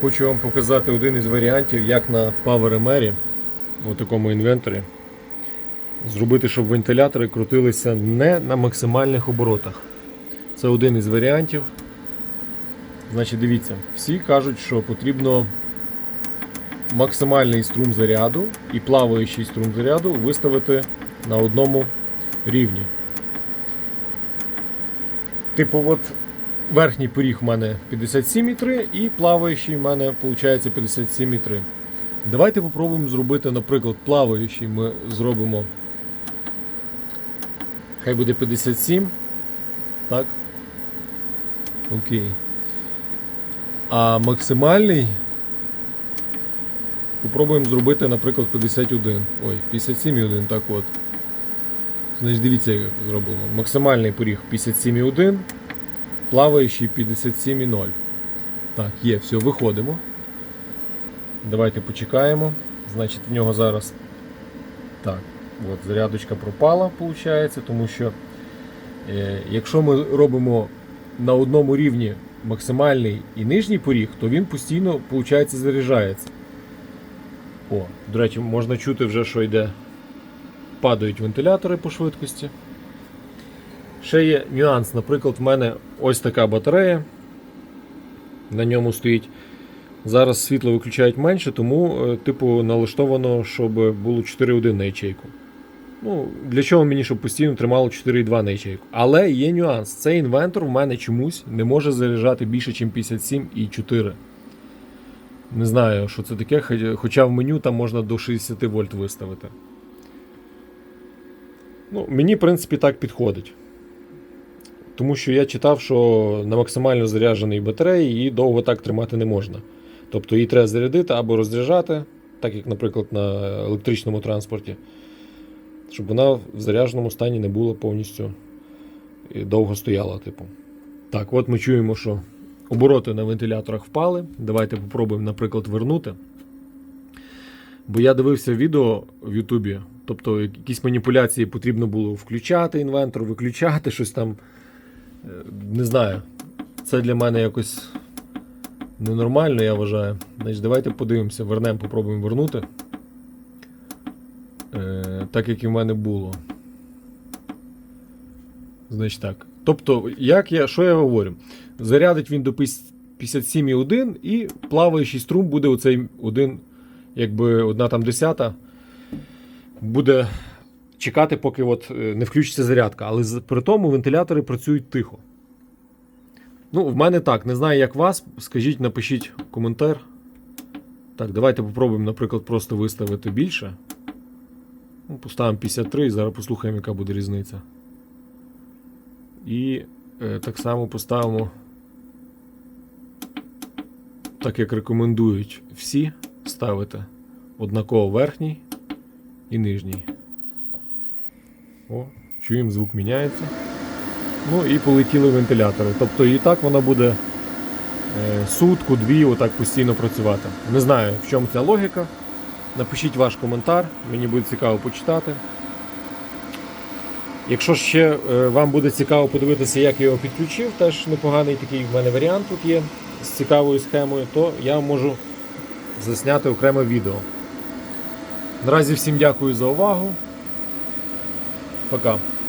Хочу вам показати один із варіантів, як на Power MR у такому інвенторі зробити, щоб вентилятори крутилися не на максимальних оборотах. Це один із варіантів. Значить, дивіться, всі кажуть, що потрібно максимальний струм заряду і плаваючий струм заряду виставити на одному рівні. Типу, от верхній поріг в мене 57,3 і плаваючий в мене виходить 57,3. Давайте попробуємо зробити, наприклад, плаваючий ми зробимо. Хай буде 57. Так. Окей. А максимальний попробуємо зробити, наприклад, 51. Ой, 57,1, так от. Значить, дивіться, як зроблено. Максимальний поріг 57,1, плаваючий 57,0. Так, є, все, виходимо. Давайте почекаємо. Значить, в нього зараз. Так, от зарядочка пропала, виходить, тому що е, якщо ми робимо на одному рівні максимальний і нижній поріг, то він постійно, виходить, заряджається. О, до речі, можна чути вже, що йде. Падають вентилятори по швидкості. Ще є нюанс, наприклад, в мене ось така батарея. На ньому стоїть. Зараз світло виключають менше, тому е, типу налаштовано, щоб було 4,1 на ячейку. Ну, Для чого мені, щоб постійно тримало 4,2 на ячейку. Але є нюанс. Цей інвентор в мене чомусь не може заряджати більше, ніж 57,4. Не знаю, що це таке, хоча в меню там можна до 60 вольт виставити. Ну, мені, в принципі, так підходить. Тому що я читав, що на максимально зарядженій батареї її довго так тримати не можна. Тобто її треба зарядити або розряджати, так як, наприклад, на електричному транспорті, щоб вона в зарядженому стані не була повністю і довго стояла. Типу. Так, от ми чуємо, що обороти на вентиляторах впали. Давайте попробуємо, наприклад, вернути. Бо я дивився відео в Ютубі, тобто якісь маніпуляції потрібно було включати інвентор, виключати щось там. Е, Не знаю. Це для мене якось ненормально, я вважаю. Значить, давайте подивимося, вернемо, попробуємо вернути. Е, так як і в мене було. Значить так. Тобто, як я, що я говорю? Зарядить він до 57,1 і плаваючий струм буде оцей один, якби одна там десята. Буде чекати, поки от е, не включиться зарядка. Але при тому вентилятори працюють тихо. Ну, в мене так. Не знаю, як вас. Скажіть, напишіть коментар. Так, давайте попробуємо, наприклад, просто виставити більше. Ну, поставимо 53 і зараз послухаємо, яка буде різниця. І е, так само поставимо. Так як рекомендують всі ставити однаково верхній і нижній. О, чуємо, звук міняється. Ну і полетіли вентилятори. Тобто і так вона буде е, сутку, дві, отак постійно працювати. Не знаю, в чому ця логіка. Напишіть ваш коментар, мені буде цікаво почитати. Якщо ще е, вам буде цікаво подивитися, як я його підключив, теж непоганий такий в мене варіант тут є з цікавою схемою, то я можу засняти окреме відео. Наразі всім дякую за увагу. Пока.